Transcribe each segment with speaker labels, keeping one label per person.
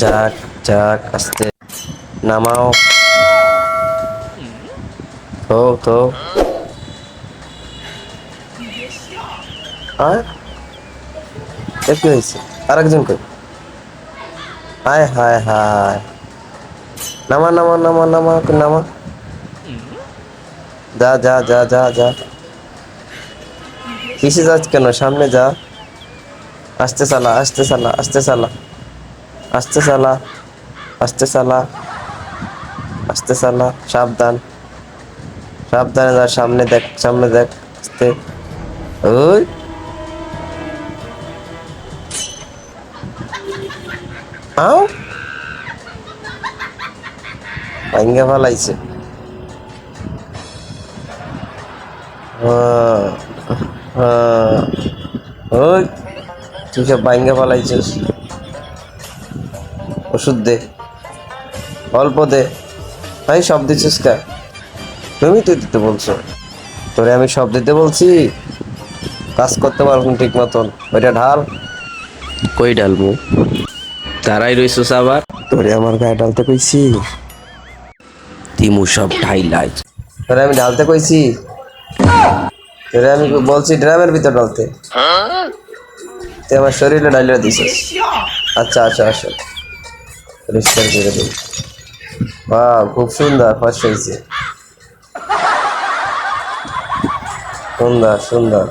Speaker 1: যাক যাক, আস্তে। নামাও। তো তো আর এ, কি হয়েছে? আরেকজন কই? হায় হায় হায়। নামা নামা নামা নামা নামা। যা যা যা যা যা। পিছিয়ে যাচ্ছ কেন? সামনে যা। আস্তে চালা আস্তে চালা আস্তে চালা। আস্তে চালা আস্তে চালা আস্তে চালা সাবধান। সাবধানে যা, সামনে দেখ সামনে দেখ, আস্তে। ওই। আও। ভাঙ্গা ফালাইছে। ওই। তুই সব ভাঙ্গা ফালাইছিস। ওষুধ দে অল্প দে। ভাই সব দিচ্ছিস কা? তুমি তো দিতে বলছো। তোরে আমি সব দিতে বলছি। কাজ করতে পারব না ঠিক মতন। ওইটা ঢাল। কই ঢালবো তারাই রইছিস আবার। তোরে আমার গায়ে ঢালতে কইছি। তিমু সব ঢাইলাই। তোরে আমি ঢালতে কইছি। তোরে আমি বলছি ড্রামের ভিতর ঢালতে। তুই আমার শরীরে ঢালিয়ে দিছিস। আচ্ছা আচ্ছা আচ্ছা। পরিষ্কার করে দিই বাহ, খুব সুন্দর ফার্স্ট হয়েছে সুন্দর সুন্দর।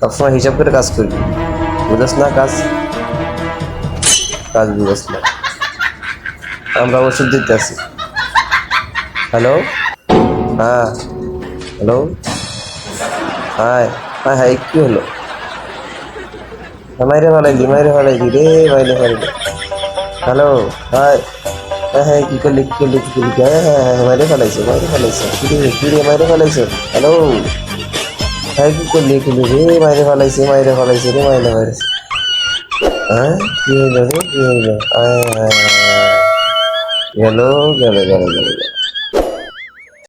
Speaker 1: সবসময় হিসাব করে কাজ করবি। বুঝস না কাজ? কাজ বুঝস না। আমরা ওষুধ দিতে আছি হ্যালো হ্যাঁ। হ্যালো হাই হ্যাঁ হ্যাঁ কি হলো? মাইরে ফেলাইলি মাইরে ফেলাইলি রে, মাইরে ফেলাইলি হ্যালো, হাই। হ্যাঁ হ্যাঁ কি করলি কি করলি কি করলি? হ্যাঁ হ্যাঁ হ্যাঁ মাইরে ফেলাইছে মাইরে ফেলাইছে কি রে কি রে, মাইরে ফেলাইছে হ্যালো। হ্যাঁ কি করলি করলি রে, মাইরে ফেলাইছে মাইরে ফেলাইছে রে, মাইরে ফেলাইছে হ্যাঁ কি হইল রে, কি হইল? গেল গেল গেল গেল।